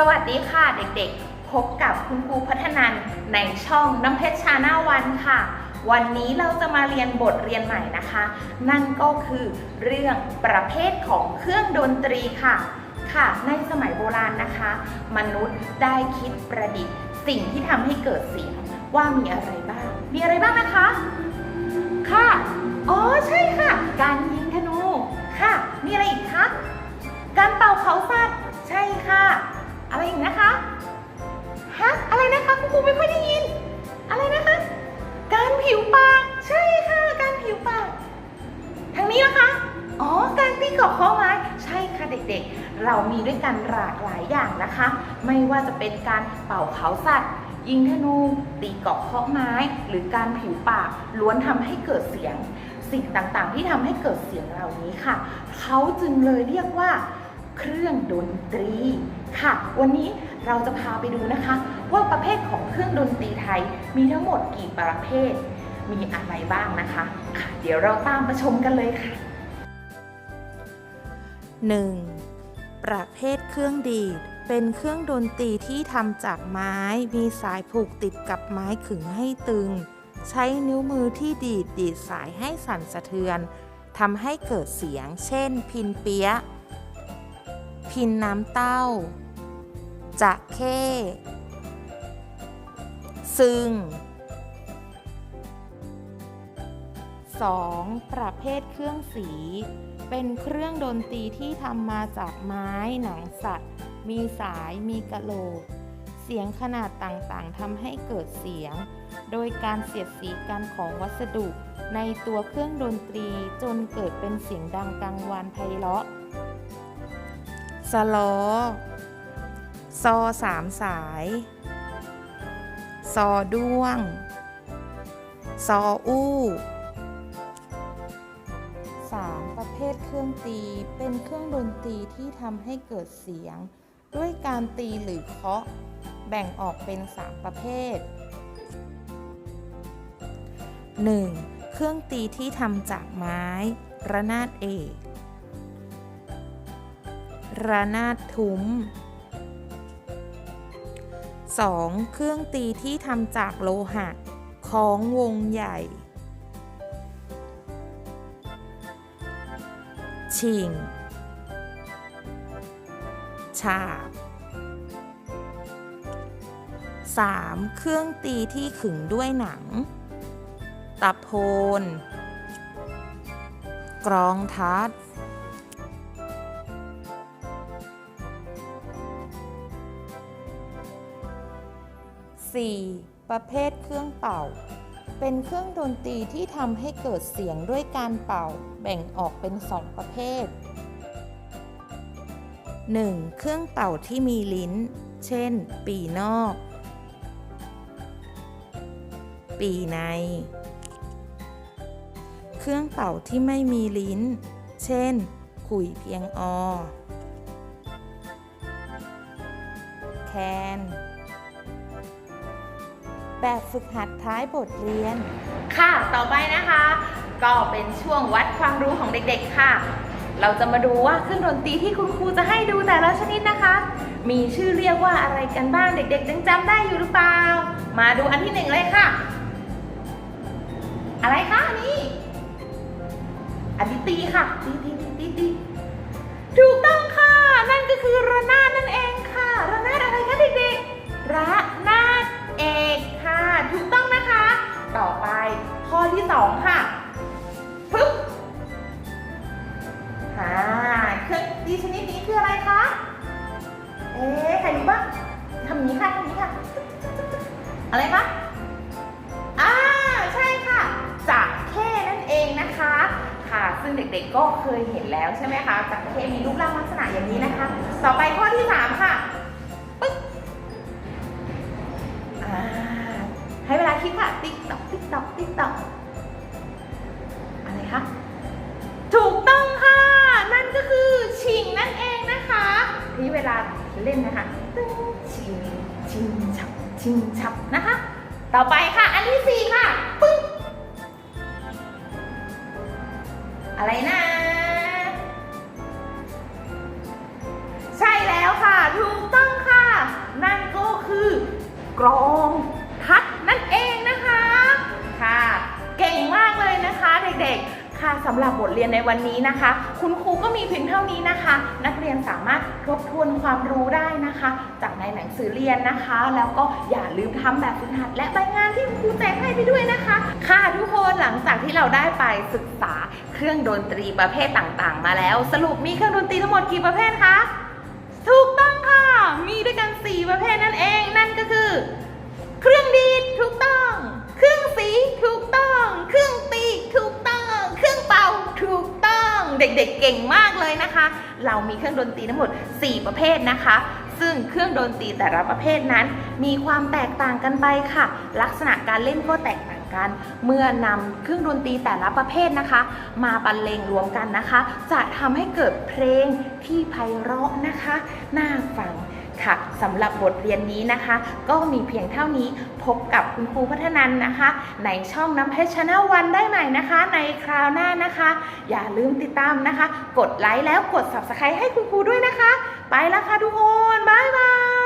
สวัสดีค่ะเด็กๆ พบกับคุณครูพัฒนันในช่องน้ำเพชรชาหน้าวันค่ะ วันนี้เราจะมาเรียนบทเรียนใหม่นะคะ นั่นก็คือเรื่องประเภทของเครื่องดนตรีค่ะ ค่ะในสมัยโบราณนะคะ มนุษย์ได้คิดประดิษฐ์ สิ่งที่ทำให้เกิดเสียงว่ามีอะไรบ้าง มีอะไรบ้างนะคะ ค่ะ อ๋อใช่ค่ะ การยิง รูไม่ค่อยได้ยิน อะไรนะคะ การผิวปาก ใช่ค่ะ การผิวปาก ทางนี้นะคะ อ๋อ การตีกรอบข้อไม้ ใช่ค่ะเด็กๆ เรามีด้วยกันหลากหลายอย่างนะคะ ไม่ว่าจะเป็นการเป่าเขาสัตว์ ยิงธนู ตีกรอบข้อไม้ หรือการผิวปาก ล้วนทำให้เกิดเสียง สิ่งต่างๆ ที่ทำให้เกิดเสียงเหล่านี้ค่ะ เขาจึงเลยเรียกว่า เครื่องดนตรีค่ะ วันนี้ เราจะพาไปดูนะคะ ว่าประเภทของเครื่องดนตรีไทยมีทั้งหมดกี่ประเภท มีอะไรบ้างนะคะค่ะเดี๋ยวเราตามมาชมกันเลยค่ะ 1. ประเภทเครื่องดีด เป็นเครื่องดนตรีที่ทำจากไม้ มีสายผูกติดกับไม้ขึงให้ตึง ใช้นิ้วมือที่ดีดดีดสายให้สั่นสะเทือนทำให้เกิดเสียง เช่น พินเปียะพินน้ำเต้า จะเข้ซึง 2. ประเภทเครื่องสี เป็นเครื่องดนตรีที่ทำมาจากไม้หนังสัตว์ มีสายมีกะโหลก เสียงขนาดต่างๆทำให้เกิดเสียง โดยการเสียดสีกันของวัสดุ ในตัวเครื่องดนตรีจนเกิดเป็นเสียงดังกังวานไพเราะสลอ ซอสามสาย ซอด้วง ซออู้ 3. ประเภทเครื่องตีเป็นเครื่องดนตรีที่ทำให้เกิดเสียง ด้วยการตีหรือเคาะ แบ่งออกเป็น 3 ประเภท 1. เครื่องตีที่ทำจากไม้ ระนาดเอก ระนาดทุ้ม 2. เครื่องตีที่ทำจากโลหะของวงใหญ่ ชิง ฉาบ 3. เครื่องตีที่ขึงด้วยหนัง ตะโพน กรองทัด 4. ประเภทเครื่องเป่า เป็นเครื่องดนตรีที่ทำให้เกิดเสียงด้วยการเป่า แบ่งออกเป็นสองประเภท 1. เครื่องเป่าที่มีลิ้น เช่น ปีนอก ปีใน เครื่องเป่าที่ไม่มีลิ้น เช่น ขุยเพียงอ แคน แบบฝึกหัดท้ายบทเรียน ค่ะ ต่อไปนะคะ ก็เป็นช่วงวัดความรู้ของเด็กๆค่ะ เราจะมาดูว่าเครื่องดนตรีที่คุณครูจะให้ดูแต่ละชนิดนะคะ มีชื่อเรียกว่าอะไรกันบ้างเด็กๆยังจำได้อยู่หรือเปล่า มาดูอันที่หนึ่งเลยค่ะ อะไรคะอันนี้ อันนี้ตีค่ะตีตีตีตีตีถูกต้องค่ะ นั่นก็คือระนาด ข้อที่สองค่ะปึ๊บอ่าเครื่องตีชนิดนี้คืออะไรคะ เอ๊ะใครรู้บ้างทำนี้ค่ะทำนี้ค่ะ อะไรคะอ่าใช่ค่ะจากเข้นั่นเองนะคะ ค่ะ ซึ่งเด็กๆก็เคยเห็นแล้วใช่ไหมคะจากเข้มีรูปร่างลักษณะอย่างนี้นะคะ ต่อไปข้อที่สามค่ะ ให้เวลาคิดค่ะ ติ๊กตอกติ๊กตอกติ๊กตอกอะไรคะถูกต้องค่ะ นั่นก็คือชิงนั่นเองนะคะที่เวลาเล่นนะคะตึ้งชิงชิงฉับชิงฉับนะคะ ต่อไปค่ะ อันที่สี่ค่ะปึ๊บอะไรนะใช่แล้วค่ะ ถูกต้องค่ะ นั่นกรองทัดนั่ ค่ะสำหรับบทเรียนในวันนี้นะคะ คุณครูก็มีเพียงเท่านี้นะคะ นักเรียนสามารถทบทวนความรู้ได้นะคะ จากในหนังสือเรียนนะคะ แล้วก็อย่าลืมทำแบบฝึกหัด และใบงานที่คุณครูแจกให้ไปด้วยนะคะ ค่ะทุกคนหลังจากที่เราได้ไปศึกษาเครื่องดนตรีประเภทต่างๆ มาแล้ว สรุปมีเครื่องดนตรีทั้งหมดกี่ประเภทคะถูกต้องค่ะ มีด้วยกัน 4 ประเภทนั่นเอง นั่นก็คือ เครื่องดี เก่งมากเลยนะคะ เรามีเครื่องดนตรีทั้งหมด 4 ประเภทนะคะ ซึ่งเครื่องดนตรีแต่ละประเภทนั้น มีความแตกต่างกันไปค่ะ ลักษณะการเล่นก็แตกต่างกัน เมื่อนำเครื่องดนตรีแต่ละประเภทนะคะ มาบรรเลงรวมกันนะคะ จะทำให้เกิดเพลงที่ไพเราะนะคะ น่าฟัง ค่ะสำหรับบทเรียนนี้นะคะ ก็มีเพียงเท่านี้พบกับคุณครูพัฒนันนะคะ ในช่องน้ำเพชรชาแนลวันได้ใหม่นะคะ ในคราวหน้านะคะ อย่าลืมติดตามนะคะ กดไลค์แล้วกด subscribe ให้คุณครูด้วยนะคะ ไปแล้วค่ะทุกคน บ๊ายบาย